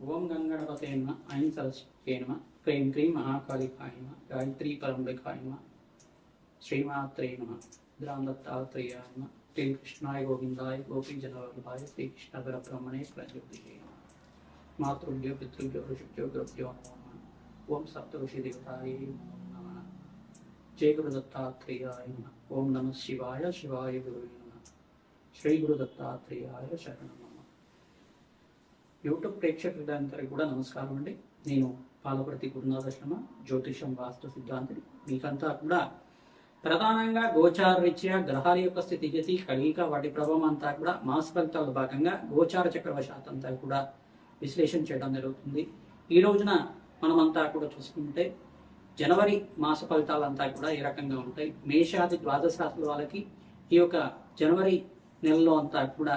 ஓம் கங்கணபதேன்மா ஐம் சரஸ்வதேன்மா க்ரீம் க்ரீம் மகாகாலிகாயமா காயத்ரி பரம்பிகாயமா ஸ்ரீமாத்ரே நம திராந்தத்தாத்ரேயாயமா ஸ்ரீ கிருஷ்ணாய கோவிந்தாய கோபி ஜனவல்லபாய ஸ்ரீ கிருஷ்ண பரபிரமணே பிரஜோதிஷே மாத்ருப்யோ பித்ருப்யோ ரிஷிப்யோ குருப்யோ ஓம் சப்த ரிஷி தேவதாயே ஜெய குரு தத்தாத்ரேயாய ஓம் நம சிவாய சிவாய குருவே நம ஸ்ரீ குரு தத்தாத்ரேயாய சரணமா యూట్యూబ్ ప్రేక్షకులందరికీ కూడా నమస్కారం అండి. నేను పాలపర్తి గురునాథ శర్మ జ్యోతిషం వాస్తు సిద్ధాంతిని. మీకంతా కూడా ప్రధానంగా గోచార రీత్యా గ్రహాల యొక్క స్థితిగతి కలియిక వాటి ప్రభావం అంతా కూడా మాస ఫలితాల భాగంగా గోచార చక్రవశాత్ అంతా కూడా విశ్లేషణ చేయడం జరుగుతుంది. ఈ రోజున మనమంతా కూడా చూసుకుంటే జనవరి మాస ఫలితాలంతా కూడా ఈ రకంగా ఉంటాయి? మేషాది ద్వాదశ రాశుల వాళ్ళకి ఈ యొక్క జనవరి నెలలో అంతా కూడా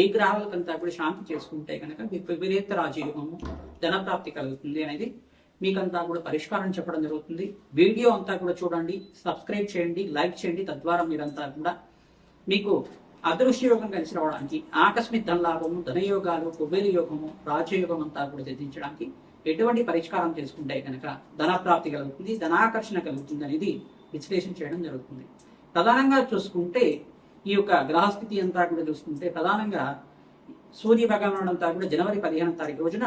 ఏ గ్రహాలకంతా కూడా శాంతి చేసుకుంటే కనుక మీకు విపరీత రాజయోగము ధనప్రాప్తి కలుగుతుంది అనేది మీకంతా కూడా పరిష్కారం చెప్పడం జరుగుతుంది. వీడియో అంతా కూడా చూడండి సబ్స్క్రైబ్ చేయండి లైక్ చేయండి తద్వారా మీరంతా కూడా మీకు అదృశ్య యోగం కలిసి రావడానికి ఆకస్మిక ధనలాభము ధనయోగాలు కుబేర యోగము రాజయోగం అంతా కూడా సిద్ధించడానికి ఎటువంటి పరిష్కారం చేసుకుంటే కనుక ధనప్రాప్తి కలుగుతుంది ధనాకర్షణ కలుగుతుంది అనేది విశ్లేషణ చేయడం జరుగుతుంది. ప్రధానంగా చూసుకుంటే ఈ యొక్క గ్రహస్థితి అంతా కూడా చూసుకుంటే ప్రధానంగా సూర్య భగవానుడు అంతా కూడా జనవరి పదిహేను తారీఖు రోజున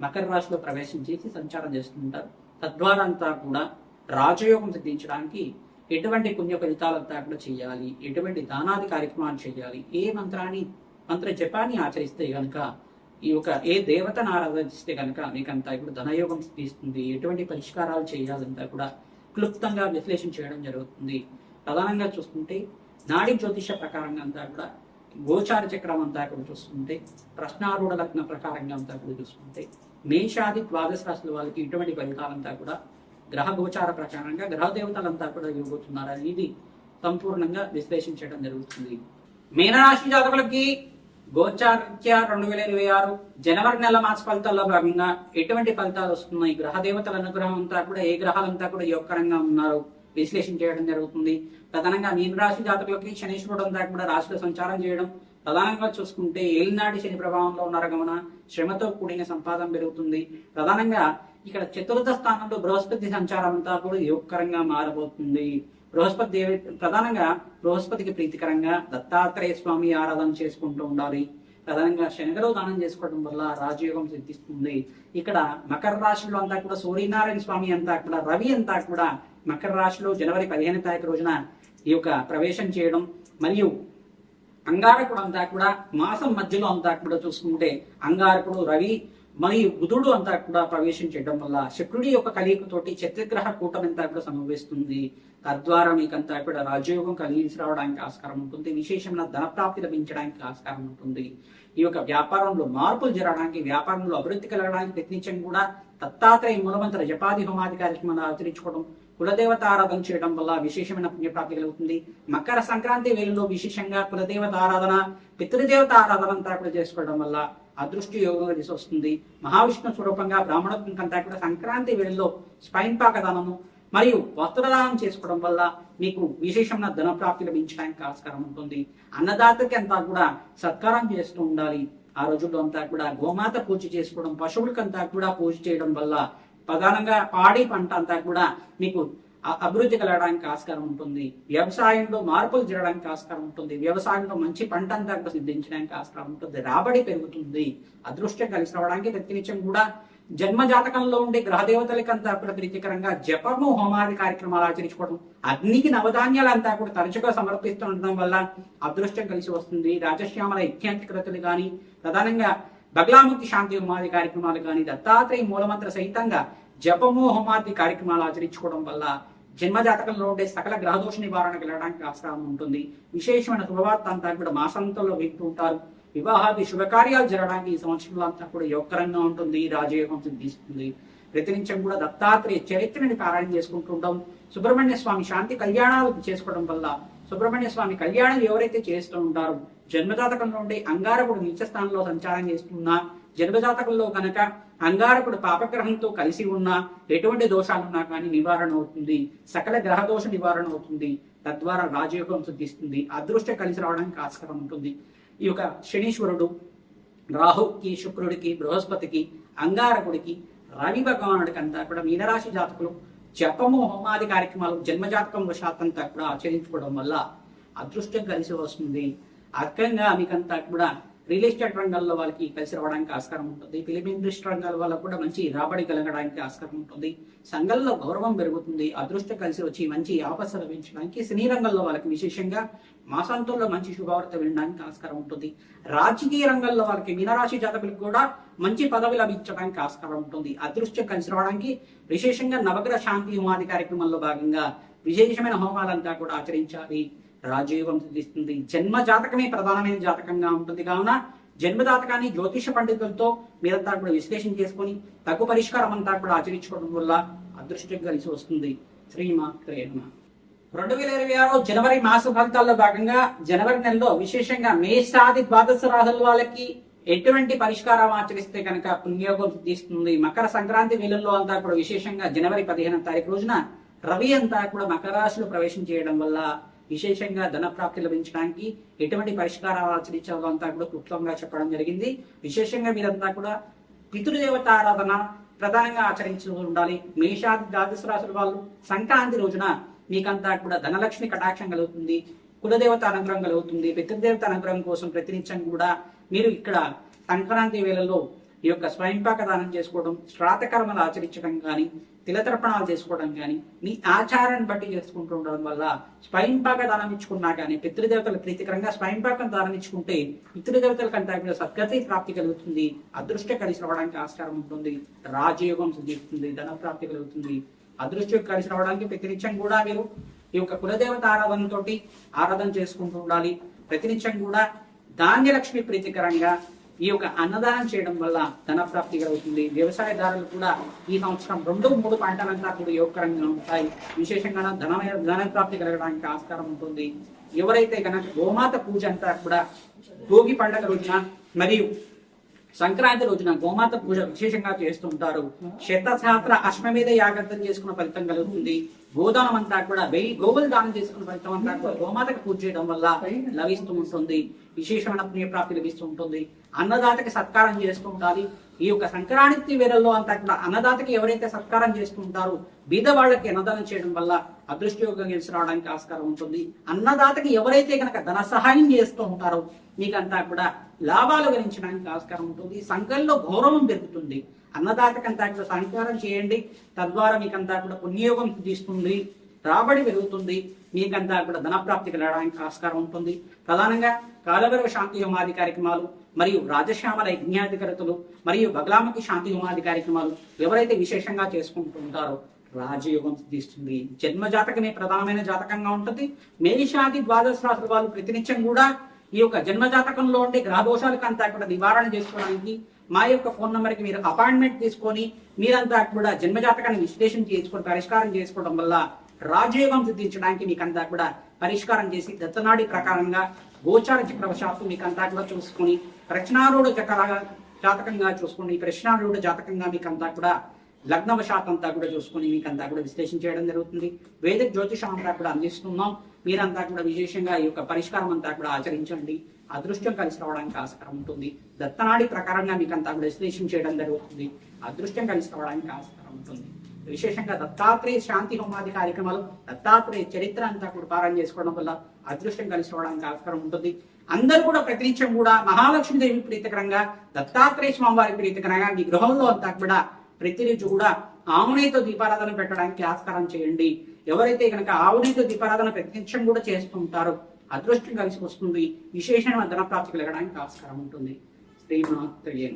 మకర రాశిలో ప్రవేశం చేసి సంచారం చేస్తుంటారు. తద్వారా అంతా కూడా రాజయోగం సిద్ధించడానికి ఎటువంటి పుణ్య ఫలితాలంతా కూడా చేయాలి ఎటువంటి దానాది కార్యక్రమాలు చేయాలి ఏ మంత్రాన్ని మంత్ర జపాన్ని ఆచరిస్తే కనుక ఈ యొక్క ఏ దేవతను ఆరాధిస్తే కనుక మీకంతా ఇప్పుడు ధనయోగం తీస్తుంది ఎటువంటి పరిష్కారాలు చేయాలంతా కూడా క్లుప్తంగా విశ్లేషణ చేయడం జరుగుతుంది. ప్రధానంగా చూసుకుంటే నాడి జ్యోతిష ప్రకారంగా అంతా కూడా గోచార చక్రం అంతా కూడా చూసుకుంటే ప్రశ్నారూఢ లగ్న ప్రకారంగా అంతా కూడా చూసుకుంటే మేషాది ద్వాదశ రాశుల వాళ్ళకి ఇటువంటి ఫలితాలంతా కూడా గ్రహ గోచార ప్రకారంగా గ్రహ దేవతలంతా కూడా ఇవ్వబోతున్నారు. అనేది సంపూర్ణంగా విశ్లేషించడం జరుగుతుంది. మీనరాశి జాతకులకి గోచారీత్యా రెండు వేల ఇరవై ఆరు జనవరి నెల మాస ఫలితాల్లో భాగంగా ఎటువంటి ఫలితాలు వస్తున్నాయి? గ్రహ దేవతల అనుగ్రహం అంతా కూడా ఏ గ్రహాలంతా కూడా యోగకరంగా ఉన్నారు? విశ్లేషణ చేయడం జరుగుతుంది. ప్రధానంగా మీనరాశి జాతకులకి శనీశ్వరుడు అంతా కూడా రాశిలో సంచారం చేయడం ప్రధానంగా చూసుకుంటే ఏలినాటి శని ప్రభావంలో ఉన్నారు గమన శ్రమతో కూడిన సంపాదన పెరుగుతుంది. ప్రధానంగా ఇక్కడ చతుర్థ స్థానంలో బృహస్పతి సంచారం అంతా కూడా యోగకరంగా మారబోతుంది. బృహస్పతి దేవి ప్రధానంగా బృహస్పతికి ప్రీతికరంగా దత్తాత్రేయ స్వామి ఆరాధన చేసుకుంటూ ఉండాలి. ప్రధానంగా శనగలు దానం చేసుకోవడం వల్ల రాజయోగం సిద్ధిస్తుంది. ఇక్కడ మకర రాశిలో అంతా కూడా సూర్యనారాయణ స్వామి అంతా కూడా రవి అంతా కూడా మకర రాశిలో జనవరి పదిహేను తారీఖు రోజున ఈ యొక్క ప్రవేశం చేయడం మరియు అంగారకుడు అంతా కూడా మాసం మధ్యలో అంతా కూడా చూసుకుంటే అంగారకుడు రవి మరియు బుధుడు అంతా కూడా ప్రవేశం చేయడం వల్ల శుక్రుడి యొక్క కలియుకతోటి చతుర్గ్రహ కూటమి అంతా కూడా సంభవిస్తుంది. తద్వారా మీకంతా కూడా రాజయోగం కలిగించి రావడానికి ఆస్కారం ఉంటుంది. విశేషమైన ధనప్రాప్తి లభించడానికి ఆస్కారం ఉంటుంది. ఈ యొక్క వ్యాపారంలో మార్పులు జరగడానికి వ్యాపారంలో అభివృద్ధి కలగడానికి ప్రయత్నించడం కూడా దత్తాత్రేయ మూలమంత్ర జపాది హోమాది కార్యక్రమాలు ఆచరించుకోవడం కులదేవత ఆరాధన చేయడం వల్ల విశేషమైన పుణ్యప్రాప్తి కలుగుతుంది. మకర సంక్రాంతి వేళలో విశేషంగా కులదేవత ఆరాధన పితృదేవత ఆరాధన అంతా కూడా చేసుకోవడం వల్ల అదృష్టి యోగంగా కలిసి వస్తుంది. మహావిష్ణు స్వరూపంగా బ్రాహ్మణత్వం కంటే కూడా సంక్రాంతి వేళలో స్పైన్ పాక దానము మరియు వస్త్రదానం చేసుకోవడం వల్ల మీకు విశేషమైన ధన ప్రాప్తి లభించడానికి ఆస్కారం ఉంటుంది. అన్నదాతకి అంతా కూడా సత్కారం చేస్తూ ఉండాలి. ఆ రోజుల్లో అంతా కూడా గోమాత పూజ చేసుకోవడం పశువులకంతా కూడా పూజ చేయడం వల్ల ప్రధానంగా పాడి పంట అంతా కూడా మీకు అభివృద్ధి కలగడానికి ఆస్కారం ఉంటుంది. వ్యవసాయంలో మార్పులు జరగడానికి ఆస్కారం ఉంటుంది. వ్యవసాయంలో మంచి పంట అంతా సిద్ధించడానికి ఆస్కారం ఉంటుంది. రాబడి పెరుగుతుంది. అదృష్టం కలిసి రావడానికి ప్రతినిత్యం కూడా జన్మ జాతకంలో ఉండే గ్రహ దేవతలకంతా కూడా ప్రీతికరంగా జపము హోమాది కార్యక్రమాలు ఆచరించుకోవడం అగ్నికి నవధాన్యాలంతా కూడా తరచుగా సమర్పిస్తూ ఉండడం వల్ల అదృష్టం కలిసి వస్తుంది. రాజశ్యామల యజ్ఞాధికృతులు కానీ ప్రధానంగా బగ్లాముక్తి శాంతి హోమాది కార్యక్రమాలు కానీ దత్తాత్రేయ మూలమంత్ర సహితంగా జపము హోమాది కార్యక్రమాలు ఆచరించుకోవడం వల్ల జన్మజాతకంలో ఉండే సకల గ్రహదోష నివారణకు వెళ్ళడానికి ఆస్కారం ఉంటుంది. విశేషమైన శుభవార్త అంతా కూడా మాసాంతంలో వింటూ ఉంటారు. వివాహాది శుభకార్యాలు జరగడానికి ఈ సంవత్సరంలో అంతా కూడా యోగకరంగా ఉంటుంది రాజయోగం సిద్ధిస్తుంది. నిమిషం కూడా దత్తాత్రేయ చరిత్రని పారాయణ చేసుకుంటూ సుబ్రహ్మణ్య స్వామి శాంతి కళ్యాణాలు చేసుకోవడం వల్ల సుబ్రహ్మణ్య స్వామి కళ్యాణం ఎవరైతే చేస్తూ ఉంటారో జన్మజాతకంలో ఉండే అంగారకుడు నీచ స్థానంలో సంచారం చేస్తున్నా జన్మజాతకంలో కనుక అంగారకుడు పాపగ్రహంతో కలిసి ఉన్నా ఎటువంటి దోషాలున్నా కానీ నివారణ అవుతుంది. సకల గ్రహ దోష నివారణ అవుతుంది. తద్వారా రాజయోగం సిద్ధిస్తుంది. అదృష్ట కలిసి రావడానికి ఆస్కారం ఉంటుంది. ఈ యొక్క శనీశ్వరుడు రాహుకి శుక్రుడికి బృహస్పతికి అంగారకుడికి రవి భగవానుడికి అంతా కూడా మీనరాశి జాతకులు జపము హోమాది కార్యక్రమాలు జన్మజాతకం వశాతంతా కూడా ఆచరించుకోవడం వల్ల అదృష్టం కలిసి వస్తుంది. అధికంగా మీకంతా కూడా రియల్ ఎస్టేట్ రంగాల్లో వాళ్ళకి కలిసి రావడానికి ఆస్కారం ఉంటుంది. ఫిలిం ఇండస్ట్రీ రంగాల వాళ్ళకు కూడా మంచి రాబడి కలగడానికి ఆస్కారం ఉంటుంది. సంఘంలో గౌరవం పెరుగుతుంది. అదృష్టం కలిసి వచ్చి మంచి ఆపస లభించడానికి సినీ రంగంలో వాళ్ళకి విశేషంగా మాసాంతంలో మంచి శుభవార్త వినడానికి ఆస్కారం ఉంటుంది. రాజకీయ రంగంలో వాళ్ళకి మీనరాశి జాతకులకు కూడా మంచి పదవి లభించడానికి ఆస్కారం ఉంటుంది. అదృష్టం కలిసి రావడానికి విశేషంగా నవగ్రహ శాంతి హోమాది కార్యక్రమంలో భాగంగా విశేషమైన హోమాలంతా కూడా ఆచరించాలి. రాజయోగం సిద్ధిస్తుంది. జన్మ జాతకమే ప్రధానమైన జాతకంగా ఉంటుంది. కావున జన్మ జాతకాన్ని జ్యోతిష పండితులతో మీరంతా కూడా విశ్లేషణ చేసుకొని తగు పరిష్కారం అంతా కూడా ఆచరించుకోవడం వల్ల అదృష్టం కలిసి వస్తుంది. శ్రీమాత్రే నమః. రెండు వేల ఇరవై ఆరు జనవరి మాస ఫలితాల్లో భాగంగా జనవరి నెలలో విశేషంగా మేషాది ద్వాదశ రాహుల వాళ్ళకి ఎటువంటి పరిష్కారం ఆచరిస్తే కనుక పుణ్యోగం సిద్ధిస్తుంది? మకర సంక్రాంతి వేళల్లో అంతా కూడా విశేషంగా జనవరి పదిహేను తారీఖు రోజున రవి అంతా కూడా మకర రాశిలో ప్రవేశం చేయడం వల్ల విశేషంగా ధన ప్రాప్తి లభించడానికి ఎటువంటి పరిష్కారాలు ఆచరించాలో అంతా కూడా క్లుప్తంగా చెప్పడం జరిగింది. విశేషంగా మీరంతా కూడా పితృదేవత ఆరాధన ప్రధానంగా ఆచరించు ఉండాలి. మేషాది ద్వాదశ రాశుల వాళ్ళు సంక్రాంతి రోజున మీకంతా కూడా ధనలక్ష్మి కటాక్షం కలుగుతుంది. కులదేవత అనుగ్రహం కలుగుతుంది. పితృదేవత అనుగ్రహం కోసం ప్రతినిత్యం కూడా మీరు ఇక్కడ సంక్రాంతి వేళల్లో ఈ యొక్క స్వయంపాక దానం చేసుకోవడం శ్రాతకర్మలు ఆచరించడం కానీ తిలతర్పణాలు చేసుకోవడం కానీ మీ ఆచారాన్ని బట్టి చేసుకుంటూ ఉండడం వల్ల స్వయంపాక దానం ఇచ్చుకున్నా కానీ పితృదేవతల ప్రీతికరంగా స్వయంపాకం దానం ఇచ్చుకుంటే పితృదేవతల కంటే కూడా సద్గతి ప్రాప్తి కలుగుతుంది అదృష్ట కలిసి రావడానికి ఆస్కారం ఉంటుంది రాజయోగం సిద్ధిస్తుంది ధన ప్రాప్తి కలుగుతుంది. అదృష్టం కలిసి రావడానికి ప్రతినిత్యం కూడా మీరు ఈ యొక్క కులదేవత ఆరాధనతోటి ఆరాధన చేసుకుంటూ ఉండాలి. ప్రతినిత్యం కూడా ధాన్యలక్ష్మి ప్రీతికరంగా ఈ యొక్క అన్నదానం చేయడం వల్ల ధన ప్రాప్తి కలుగుతుంది. వ్యవసాయదారులు కూడా ఈ సంవత్సరం రెండు మూడు పంటలంతా కూడా యోగకరంగా ఉంటాయి. విశేషంగా ధన ధన ప్రాప్తి కలగడానికి ఆస్కారం ఉంటుంది. ఎవరైతే కనుక గోమాత పూజ అంతా కూడా భోగి పండుగ రోజున మరియు సంక్రాంతి రోజున గోమాత పూజ విశేషంగా చేస్తుంటారు. శతశాస్త్ర అశ్వమేధ యాగంతం చేసుకున్న ఫలితం కలుగుతుంది. గోదానం అంతా కూడా వెయ్యి గోవులు దానం చేసుకున్న ఫలితం అంతా కూడా గోమాతకు పూజ చేయడం వల్ల లభిస్తూ ఉంటుంది. విశేషమైన పుణ్యప్రాప్తి లభిస్తూ ఉంటుంది. అన్నదాతకి సత్కారం చేస్తూ ఉండాలి ఈ యొక్క సంక్రాంతి వేళల్లో అంతా కూడా అన్నదాతకి ఎవరైతే సత్కారం చేస్తూ ఉంటారో బీద వాళ్ళకి అన్నదానం చేయడం వల్ల అదృష్టయోగం గెలిచి రావడానికి ఆస్కారం ఉంటుంది. అన్నదాతకి ఎవరైతే కనుక ధన సహాయం చేస్తూ ఉంటారో మీకంతా కూడా లాభాలు గణించడానికి ఆస్కారం ఉంటుంది. సంఘంలో గౌరవం పెరుగుతుంది. అన్నదాతకంతా కూడా సహకారం చేయండి. తద్వారా మీకంతా కూడా పుణ్యయోగం సిద్ధిస్తుంది రాబడి పెరుగుతుంది మీకంతా కూడా ధనప్రాప్తి కలగడానికి ఆస్కారం ఉంటుంది. ప్రధానంగా కాలభైరవ శాంతి హోమాది కార్యక్రమాలు మరియు రాజశ్యామల యజ్ఞాధికారతలు మరియు బగలాముఖి శాంతి హోమాది కార్యక్రమాలు ఎవరైతే విశేషంగా చేసుకుంటూ ఉంటారో రాజయోగం సిద్ధిస్తుంది. జన్మ జాతకమే ప్రధానమైన జాతకంగా ఉంటుంది. మేషాది ద్వాదశ రాత్రి వాళ్ళు ప్రతినిత్యం కూడా ఈ యొక్క జన్మ జాతకంలో ఉండే గ్రహదోషాలకు అంతా కూడా నివారణ చేసుకోవడానికి మా యొక్క ఫోన్ నెంబర్కి మీరు అపాయింట్మెంట్ తీసుకొని మీరంతా కూడా జన్మ జాతకాన్ని విశ్లేషణ చేసుకొని పరిష్కారం చేసుకోవడం వల్ల రాజయోగం సిద్ధించడానికి మీకంతా కూడా పరిష్కారం చేసి దత్తనాడి ప్రకారంగా గోచార చక్రవశాత్తు మీకంతా కూడా చూసుకొని ప్రశ్నారూఢ చక్ర జాతకంగా చూసుకొని ప్రశ్నారూఢ జాతకంగా మీకంతా కూడా లగ్నవశాత్ అంతా కూడా చూసుకొని మీకంతా కూడా విశ్లేషణ చేయడం జరుగుతుంది. వేద జ్యోతిషం అంతా కూడా అందిస్తున్నాం. మీరంతా కూడా విశేషంగా ఈ యొక్క పరిష్కారం అంతా కూడా ఆచరించండి. అదృష్టం కలిసి రావడానికి ఆస్కారం ఉంటుంది. దత్తనాడి ప్రకారంగా మీకంతా కూడా విశ్లేషణ చేయడం జరుగుతుంది. అదృష్టం కలిసి రావడానికి ఆస్కారం ఉంటుంది. విశేషంగా దత్తాత్రేయ శాంతి హోమాది కార్యక్రమాలు దత్తాత్రేయ చరిత్ర అంతా కూడా పారాయణ చేసుకోవడం వల్ల అదృష్టం కలిసి రావడానికి ఆస్కారం ఉంటుంది. అందరూ కూడా ప్రతినిత్యం కూడా మహాలక్ష్మీదేవి ప్రీతికరంగా దత్తాత్రేయ స్వామివారి ప్రీతికరంగా మీ గృహంలో అంతా కూడా ప్రతిరోజు కూడా ఆమునేతో దీపారాధన పెట్టడానికి ఆస్కారం చేయండి. ఎవరైతే కనుక ఆవునేతో దీపారాధన ప్రత్యక్షం కూడా చేస్తుంటారో అదృష్టం కలిసి వస్తుంది. విశేషమైన ధనప్రాప్తి కలగడానికి ఆస్కారం ఉంటుంది. శ్రీమాత్రేయ